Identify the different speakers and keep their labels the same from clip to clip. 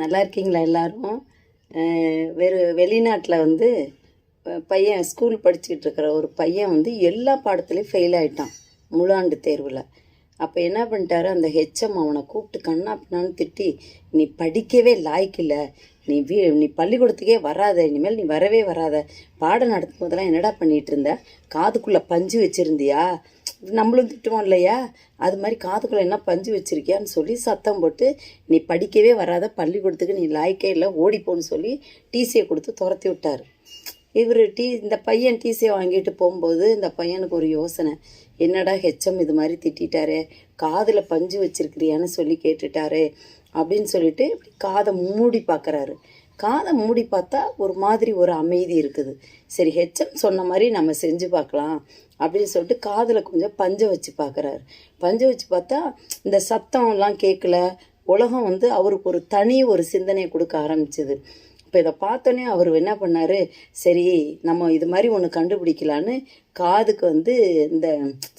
Speaker 1: நல்லா இருக்கீங்களா எல்லாரும்? அஹ் வேறு வெளிநாட்டில் வந்து பையன் ஸ்கூல் படிச்சுக்கிட்டு இருக்கிற ஒரு பையன் வந்து எல்லா பாடத்துலேயும் ஃபெயில் ஆகிட்டான் முழாண்டு தேர்வில். அப்போ என்ன பண்ணிட்டாரு? அந்த ஹெச்எம் அவனை கூப்பிட்டு கண்ணா பின்னான்னு திட்டி நீ படிக்கவே லாய்க்கில்ல நீ வீ நீ பள்ளிக்கூடத்துக்கே வராத. இனிமேல் நீ வரவே வராத. பாடம் நடத்தும் போதெல்லாம் என்னடா பண்ணிகிட்டு இருந்த? காதுக்குள்ளே பஞ்சு வச்சுருந்தியா? நம்மளும் திட்டுவோம் இல்லையா? அது மாதிரி காதுக்குள்ளே என்ன பஞ்சு வச்சுருக்கியான்னு சொல்லி சத்தம் போட்டு நீ படிக்கவே வராத பள்ளிக்கூடத்துக்கு நீ லாய்க்கே இல்லை ஓடிப்போன்னு சொல்லி டிசியை கொடுத்து துரத்தி விட்டார். இவர் டீ இந்த பையன் டிசியை வாங்கிட்டு போகும்போது இந்த பையனுக்கு ஒரு யோசனை. என்னடா ஹெச்எம் இது மாதிரி திட்டிட்டாரே காதில் பஞ்சு வச்சிருக்கிறியான்னு சொல்லி கேட்டுட்டாரே அப்படின்னு சொல்லிட்டு இப்படி காதை மூடி பார்க்குறாரு காதை மூடி பார்த்தா ஒரு மாதிரி ஒரு அமைதி இருக்குது. சரி ஹெச்எம் சொன்ன மாதிரி நம்ம செஞ்சு பார்க்கலாம் அப்படின்னு சொல்லிட்டு காதில் கொஞ்சம் பஞ்சை வச்சு பார்க்குறாரு. பஞ்சை வச்சு பார்த்தா இந்த சத்தம்லாம் கேட்கல. உலகம் வந்து அவருக்கு ஒரு தனி ஒரு சிந்தனையை கொடுக்க ஆரம்பிச்சது. இப்போ இதை பார்த்தோன்னே அவர் என்ன பண்ணார்? சரி நம்ம இது மாதிரி ஒன்று கண்டுபிடிக்கலான்னு காதுக்கு வந்து இந்த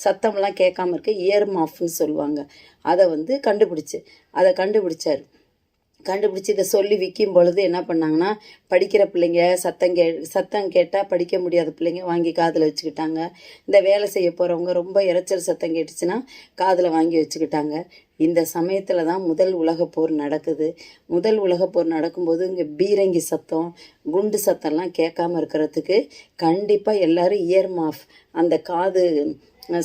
Speaker 1: சத்தம்லாம் கேட்காம இருக்க இயர் மாஃப்னு சொல்லுவாங்க. அதை வந்து கண்டுபிடிச்சு அதை கண்டுபிடிச்சார். கண்டுபிடிச்சி இதை சொல்லி விற்கும் பொழுது என்ன பண்ணாங்கன்னா படிக்கிற பிள்ளைங்க சத்தம் கே சத்தம் கேட்டால் படிக்க முடியாத பிள்ளைங்க வாங்கி காதில் வச்சுக்கிட்டாங்க. இந்த வேலை செய்ய போகிறவங்க ரொம்ப இரைச்சல் சத்தம் கேட்டுச்சுன்னா காதில் வாங்கி வச்சுக்கிட்டாங்க. இந்த சமயத்தில் தான் முதல் உலகப் போர் நடக்குது. முதல் உலகப் போர் நடக்கும்போது இங்கே பீரங்கி சத்தம் குண்டு சத்தம்லாம் கேட்காம இருக்கிறதுக்கு கண்டிப்பாக எல்லாரும் இயர் மாஃப் அந்த காது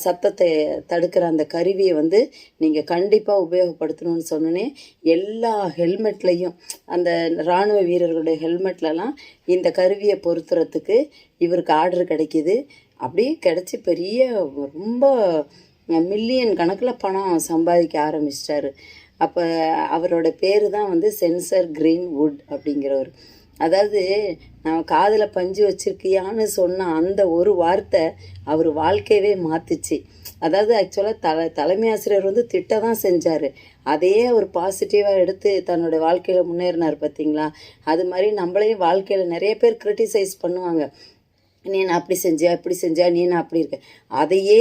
Speaker 1: சத்தத்தை தடுக்கிற அந்த கருவியை வந்து நீங்கள் கண்டிப்பாக உபயோகப்படுத்தணும்னு சொன்னோன்னே எல்லா ஹெல்மெட்லேயும் அந்த இராணுவ வீரர்களுடைய ஹெல்மெட்லலாம் இந்த கருவியை பொருத்துறதுக்கு இவருக்கு ஆர்டர் கிடைக்கிது. அப்படியே கிடச்சி பெரிய ரொம்ப மில்லியன் கணக்கில் பணம் சம்பாதிக்க ஆரம்பிச்சிட்டாரு. அப்போ அவரோட பேர் தான் வந்து சென்சர் கிரீன் வுட் அப்படிங்கிறவர். அதாவது நான் காதில் பஞ்சு வச்சுருக்கியான்னு சொன்ன அந்த ஒரு வார்த்தை அவர் வாழ்க்கையவே மாற்றுச்சு அதாவது ஆக்சுவலாக தலை தலைமை ஆசிரியர் வந்து திட்ட தான் செஞ்சார். அதையே அவர் பாசிட்டிவாக எடுத்து தன்னோட வாழ்க்கையில் முன்னேறினார் பார்த்தீங்களா அது மாதிரி நம்மளையும் வாழ்க்கையில் நிறைய பேர் கிரிட்டிசைஸ் பண்ணுவாங்க. நீ நான் அப்படி செஞ்சியா இப்படி செஞ்சியா நீ நான் அப்படி இருக்க? அதையே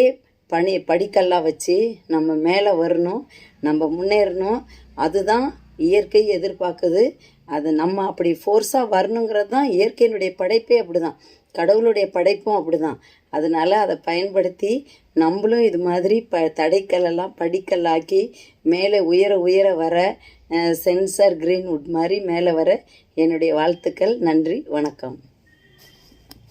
Speaker 1: பணி படிக்கல்லாம் வச்சு நம்ம மேலே வரணும் நம்ம முன்னேறணும். அதுதான் இயற்கை எதிர்பார்க்குது. அது நம்ம அப்படி ஃபோர்ஸாக வரணுங்கிறது தான் இயற்கையினுடைய படைப்பே அப்படிதான். கடவுளுடைய படைப்பும் அப்படிதான். அதனால அதை பயன்படுத்தி நம்மளும் இது மாதிரி ப தடைக்கல்லாம் படிக்கல்லாக்கி மேலே உயர உயர வர சென்சார் சென்சார் கிரீன்வுட் மாதிரி மேலே வர என்னுடைய வாழ்த்துக்கள். நன்றி வணக்கம்.